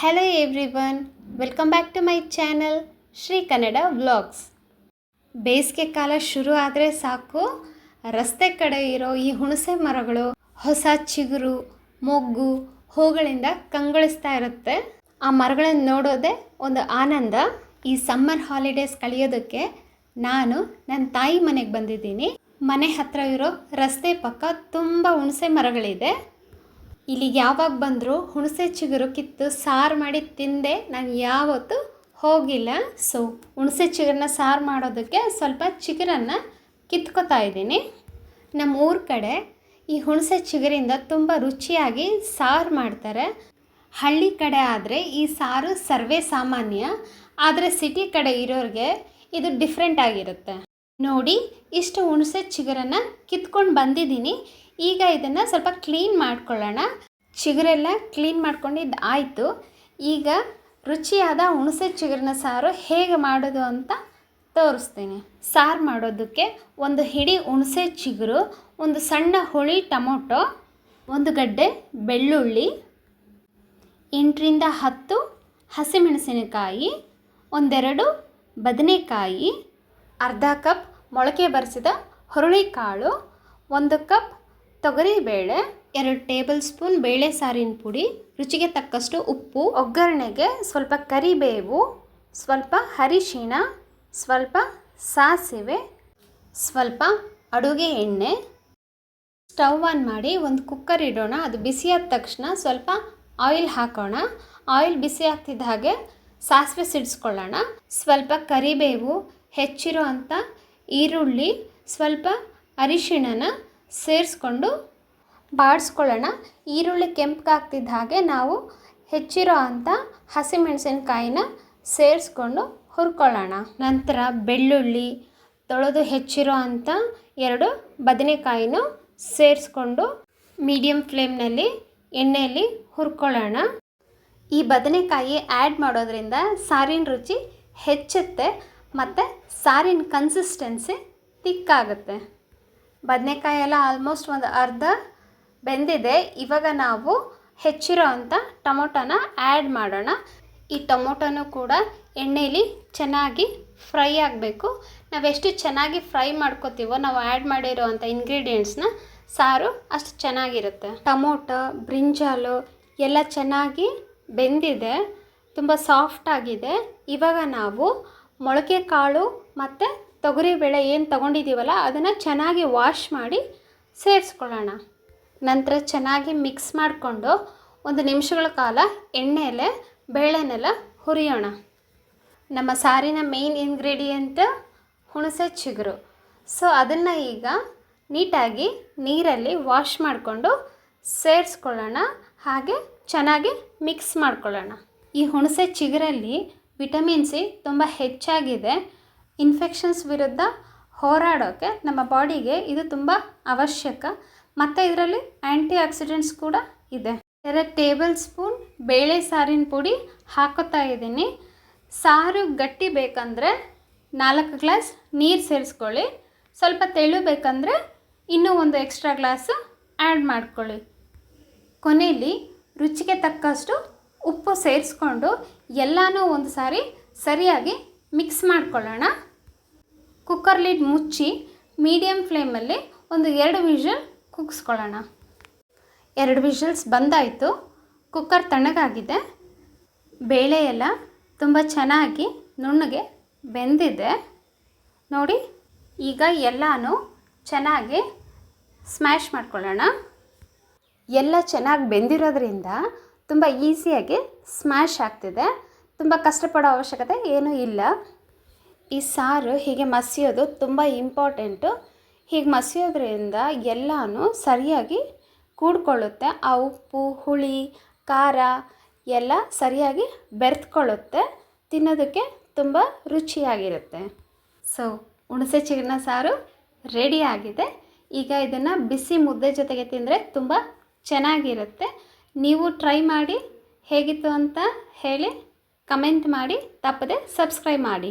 Hello everyone welcome back to my channel Shri Kannada vlogs ಬೇಸಿಗೆ ಕಾಲ ಶುರು ಆದರೆ ಸಾಕು. ರಸ್ತೆ ಕಡೆ ಇರೋ ಈ ಹುಣಸೆ ಮರಗಳು, ಹೊಸ ಚಿಗುರು, ಮೊಗ್ಗು ಹೂಗಳಿಂದ ಕಂಗೊಳಿಸ್ತಾ ಇರುತ್ತೆ. ಆ ಮರಗಳನ್ನು ನೋಡೋದೇ ಒಂದು ಆನಂದ. ಈ ಸಮ್ಮರ್ ಹಾಲಿಡೇಸ್ ಕಳೆಯೋದಕ್ಕೆ ನಾನು ನನ್ನ ತಾಯಿ ಮನೆಗೆ ಬಂದಿದ್ದೀನಿ. ಮನೆ ಹತ್ರ ಇರೋ ರಸ್ತೆ ಪಕ್ಕ ತುಂಬ ಹುಣಸೆ ಮರಗಳಿದೆ. ಇಲ್ಲಿಗೆ ಯಾವಾಗ ಬಂದರೂ ಹುಣಸೆ ಚಿಗುರು ಕಿತ್ತು ಸಾರು ಮಾಡಿ ತಿಂದೆ ನಾನು ಯಾವತ್ತೂ ಹೋಗಿಲ್ಲ. ಸೊ ಹುಣಸೆ ಚಿಗುರನ್ನ ಸಾರು ಮಾಡೋದಕ್ಕೆ ಸ್ವಲ್ಪ ಚಿಗುರನ್ನು ಕಿತ್ಕೋತಾ ಇದ್ದೀನಿ. ನಮ್ಮ ಊರ ಕಡೆ ಈ ಹುಣಸೆ ಚಿಗುರಿಂದ ತುಂಬ ರುಚಿಯಾಗಿ ಸಾರು ಮಾಡ್ತಾರೆ. ಹಳ್ಳಿ ಕಡೆ ಆದರೆ ಈ ಸಾರು ಸರ್ವೇ ಸಾಮಾನ್ಯ, ಆದರೆ ಸಿಟಿ ಕಡೆ ಇರೋರಿಗೆ ಇದು ಡಿಫ್ರೆಂಟ್ ಆಗಿರುತ್ತೆ. ನೋಡಿ, ಇಷ್ಟು ಹುಣಸೆ ಚಿಗುರನ್ನು ಕಿತ್ಕೊಂಡು ಬಂದಿದ್ದೀನಿ. ಈಗ ಇದನ್ನು ಸ್ವಲ್ಪ ಕ್ಲೀನ್ ಮಾಡ್ಕೊಳ್ಳೋಣ. ಚಿಗುರೆಲ್ಲ ಕ್ಲೀನ್ ಮಾಡ್ಕೊಂಡಿದ್ದು ಆಯಿತು. ಈಗ ರುಚಿಯಾದ ಹುಣಸೆ ಚಿಗುರಿನ ಸಾರು ಹೇಗೆ ಮಾಡೋದು ಅಂತ ತೋರಿಸ್ತೀನಿ. ಸಾರು ಮಾಡೋದಕ್ಕೆ ಒಂದು ಹಿಡಿ ಹುಣಸೆ ಚಿಗುರು, ಒಂದು ಸಣ್ಣ ಹುಳಿ ಟೊಮೊಟೊ, ಒಂದು ಗಡ್ಡೆ ಬೆಳ್ಳುಳ್ಳಿ, ಎಂಟರಿಂದ ಹತ್ತು ಹಸಿಮೆಣಸಿನಕಾಯಿ, ಒಂದೆರಡು ಬದನೆಕಾಯಿ, ಅರ್ಧ ಕಪ್ ಮೊಳಕೆ ಬರಿಸಿದ ಹುರುಳಿಕಾಳು, ಒಂದು ಕಪ್ ತೊಗರಿಬೇಳೆ ಎರಡು ಟೇಬಲ್ ಸ್ಪೂನ್ ಬೇಳೆ ಸಾರಿನ ಪುಡಿ ರುಚಿಗೆ ತಕ್ಕಷ್ಟು ಉಪ್ಪು ಒಗ್ಗರಣೆಗೆ ಸ್ವಲ್ಪ ಕರಿಬೇವು ಸ್ವಲ್ಪ ಅರಿಶಿಣ ಸ್ವಲ್ಪ ಸಾಸಿವೆ ಸ್ವಲ್ಪ ಅಡುಗೆ ಎಣ್ಣೆ. ಸ್ಟವ್ ಆನ್ ಮಾಡಿ ಒಂದು ಕುಕ್ಕರ್ ಇಡೋಣ. ಅದು ಬಿಸಿಯಾದ ತಕ್ಷಣ ಸ್ವಲ್ಪ ಆಯಿಲ್ ಹಾಕೋಣ. ಆಯಿಲ್ ಬಿಸಿ ಆಗ್ತಿದ್ದ ಹಾಗೆ ಸಾಸಿವೆ ಸಿಡಿಸ್ಕೊಳ್ಳೋಣ. ಸ್ವಲ್ಪ ಕರಿಬೇವು ಹೆಚ್ಚಿರೋ ಅಂಥ ಈರುಳ್ಳಿ ಸ್ವಲ್ಪ ಅರಿಶಿಣನ ಸೇರಿಸ್ಕೊಂಡು ಬಾಡಿಸ್ಕೊಳ್ಳೋಣ. ಈರುಳ್ಳಿ ಕೆಂಪಗಾಗ್ತಿದ್ದ ಹಾಗೆ ನಾವು ಹೆಚ್ಚಿರೋ ಅಂಥ ಹಸಿಮೆಣಸಿನ್ಕಾಯಿನ ಸೇರಿಸ್ಕೊಂಡು ಹುರ್ಕೊಳ್ಳೋಣ. ನಂತರ ಬೆಳ್ಳುಳ್ಳಿ, ತೊಳೆದು ಹೆಚ್ಚಿರೋ ಅಂಥ ಎರಡು ಬದನೆಕಾಯಿನೂ ಸೇರಿಸ್ಕೊಂಡು ಮೀಡಿಯಮ್ ಫ್ಲೇಮ್ನಲ್ಲಿ ಎಣ್ಣೆಯಲ್ಲಿ ಹುರ್ಕೊಳ್ಳೋಣ. ಈ ಬದನೆಕಾಯಿ ಆ್ಯಡ್ ಮಾಡೋದ್ರಿಂದ ಸಾರಿನ ರುಚಿ ಹೆಚ್ಚುತ್ತೆ ಮತ್ತು ಸಾರಿನ ಕನ್ಸಿಸ್ಟೆನ್ಸಿ ತಿಕ್ಕಾಗುತ್ತೆ. ಬದನೆಕಾಯಿ ಎಲ್ಲ ಆಲ್ಮೋಸ್ಟ್ ಒಂದು ಅರ್ಧ ಬೆಂದಿದೆ. ಇವಾಗ ನಾವು ಹೆಚ್ಚಿರೋ ಅಂಥ ಟೊಮೊಟೊನ ಆ್ಯಡ್ ಮಾಡೋಣ. ಈ ಟೊಮೊಟೊನೂ ಕೂಡ ಎಣ್ಣೆಯಲ್ಲಿ ಚೆನ್ನಾಗಿ ಫ್ರೈ ಆಗಬೇಕು. ನಾವೆಷ್ಟು ಚೆನ್ನಾಗಿ ಫ್ರೈ ಮಾಡ್ಕೋತೀವೋ, ನಾವು ಆ್ಯಡ್ ಮಾಡಿರೋ ಅಂಥ ಇಂಗ್ರೀಡಿಯೆಂಟ್ಸ್ನ ಸಾರು ಅಷ್ಟು ಚೆನ್ನಾಗಿರುತ್ತೆ. ಟೊಮೊಟೊ, ಬ್ರಿಂಜಾಲು ಎಲ್ಲ ಚೆನ್ನಾಗಿ ಬೆಂದಿದೆ. ತುಂಬ ಸಾಫ್ಟ್ ಆಗಿದೆ. ಇವಾಗ ನಾವು ಮೊಳಕೆ ಕಾಳು ಮತ್ತು ತೊಗರಿಬೇಳೆ ಏನು ತೊಗೊಂಡಿದ್ದೀವಲ್ಲ ಅದನ್ನು ಚೆನ್ನಾಗಿ ವಾಶ್ ಮಾಡಿ ಸೇರಿಸ್ಕೊಳ್ಳೋಣ. ನಂತರ ಚೆನ್ನಾಗಿ ಮಿಕ್ಸ್ ಮಾಡಿಕೊಂಡು ಒಂದು ನಿಮಿಷಗಳ ಕಾಲ ಎಣ್ಣೆಯಲ್ಲೇ ಬೇಳೆನೆಲ್ಲ ಹುರಿಯೋಣ. ನಮ್ಮ ಸಾರಿನ ಮೇಯ್ನ್ ಇಂಗ್ರೀಡಿಯೆಂಟ್ ಹುಣಸೆ ಚಿಗುರು. ಸೊ ಅದನ್ನು ಈಗ ನೀಟಾಗಿ ನೀರಲ್ಲಿ ವಾಶ್ ಮಾಡಿಕೊಂಡು ಸೇರಿಸ್ಕೊಳ್ಳೋಣ. ಹಾಗೆ ಚೆನ್ನಾಗಿ ಮಿಕ್ಸ್ ಮಾಡ್ಕೊಳ್ಳೋಣ. ಈ ಹುಣಸೆ ಚಿಗುರಲ್ಲಿ ವಿಟಮಿನ್ ಸಿ ತುಂಬ ಹೆಚ್ಚಾಗಿದೆ. ಇನ್ಫೆಕ್ಷನ್ಸ್ ವಿರುದ್ಧ ಹೋರಾಡೋಕ್ಕೆ ನಮ್ಮ ಬಾಡಿಗೆ ಇದು ತುಂಬ ಅವಶ್ಯಕ. ಮತ್ತು ಇದರಲ್ಲಿ ಆ್ಯಂಟಿ ಆಕ್ಸಿಡೆಂಟ್ಸ್ ಕೂಡ ಇದೆ. ಎರಡು ಟೇಬಲ್ ಸ್ಪೂನ್ ಬೇಳೆ ಸಾರಿನ ಪುಡಿ ಹಾಕೋತಾ ಇದ್ದೀನಿ. ಸಾರು ಗಟ್ಟಿ ಬೇಕಂದರೆ ನಾಲ್ಕು ಗ್ಲಾಸ್ ನೀರು ಸೇರಿಸ್ಕೊಳ್ಳಿ. ಸ್ವಲ್ಪ ತೆಳು ಬೇಕಂದರೆ ಇನ್ನೂ ಒಂದು ಎಕ್ಸ್ಟ್ರಾ ಗ್ಲಾಸು ಆ್ಯಡ್ ಮಾಡ್ಕೊಳ್ಳಿ. ಕೊನೆಯಲ್ಲಿ ರುಚಿಗೆ ತಕ್ಕಷ್ಟು ಉಪ್ಪು ಸೇರಿಸ್ಕೊಂಡು ಎಲ್ಲನೂ ಒಂದು ಸಾರಿ ಸರಿಯಾಗಿ ಮಿಕ್ಸ್ ಮಾಡ್ಕೊಳ್ಳೋಣ. ಕುಕ್ಕರ್ ಲಿಡ್ ಮುಚ್ಚಿ ಮೀಡಿಯಮ್ ಫ್ಲೇಮಲ್ಲಿ ಒಂದು ಎರಡು ವಿಷಲ್ ಕುಗ್ಸ್ಕೊಳ್ಳೋಣ ಎರಡು ವಿಷಲ್ಸ್ ಬಂದಾಯಿತು. ಕುಕ್ಕರ್ ತಣ್ಣಗಾಗಿದೆ. ಬೇಳೆ ಎಲ್ಲ ತುಂಬ ಚೆನ್ನಾಗಿ ನುಣ್ಣಗೆ ಬೆಂದಿದೆ. ನೋಡಿ, ಈಗ ಎಲ್ಲನೂ ಚೆನ್ನಾಗಿ ಸ್ಮ್ಯಾಶ್ ಮಾಡ್ಕೊಳ್ಳೋಣ. ಎಲ್ಲ ಚೆನ್ನಾಗಿ ಬೆಂದಿರೋದ್ರಿಂದ ತುಂಬ ಈಸಿಯಾಗಿ ಸ್ಮ್ಯಾಶ್ ಆಗ್ತಿದೆ. ತುಂಬ ಕಷ್ಟಪಡೋ ಅವಶ್ಯಕತೆ ಏನೂ ಇಲ್ಲ. ಈ ಸಾರು ಹೀಗೆ ಮಸಿಯೋದು ತುಂಬ ಇಂಪಾರ್ಟೆಂಟು ಹೀಗೆ ಮಸಿಯೋದ್ರಿಂದ ಎಲ್ಲನೂ ಸರಿಯಾಗಿ ಕೂಡ್ಕೊಳ್ಳುತ್ತೆ. ಆ ಉಪ್ಪು, ಹುಳಿ, ಖಾರ ಎಲ್ಲ ಸರಿಯಾಗಿ ಬೆರೆತ್ಕೊಳ್ಳುತ್ತೆ. ತಿನ್ನೋದಕ್ಕೆ ತುಂಬ ರುಚಿಯಾಗಿರುತ್ತೆ. ಸೊ ಹುಣಸೆ ಚಿಕನ ಸಾರು ರೆಡಿ ಆಗಿದೆ. ಈಗ ಇದನ್ನು ಬಿಸಿ ಮುದ್ದೆ ಜೊತೆಗೆ ತಿಂದರೆ ತುಂಬ ಚೆನ್ನಾಗಿರುತ್ತೆ. ನೀವು ಟ್ರೈ ಮಾಡಿ ಹೇಗಿತ್ತು ಅಂತ ಹೇಳಿ ಕಮೆಂಟ್ ಮಾಡಿ. ತಪ್ಪದೆ ಸಬ್ಸ್ಕ್ರೈಬ್ ಮಾಡಿ.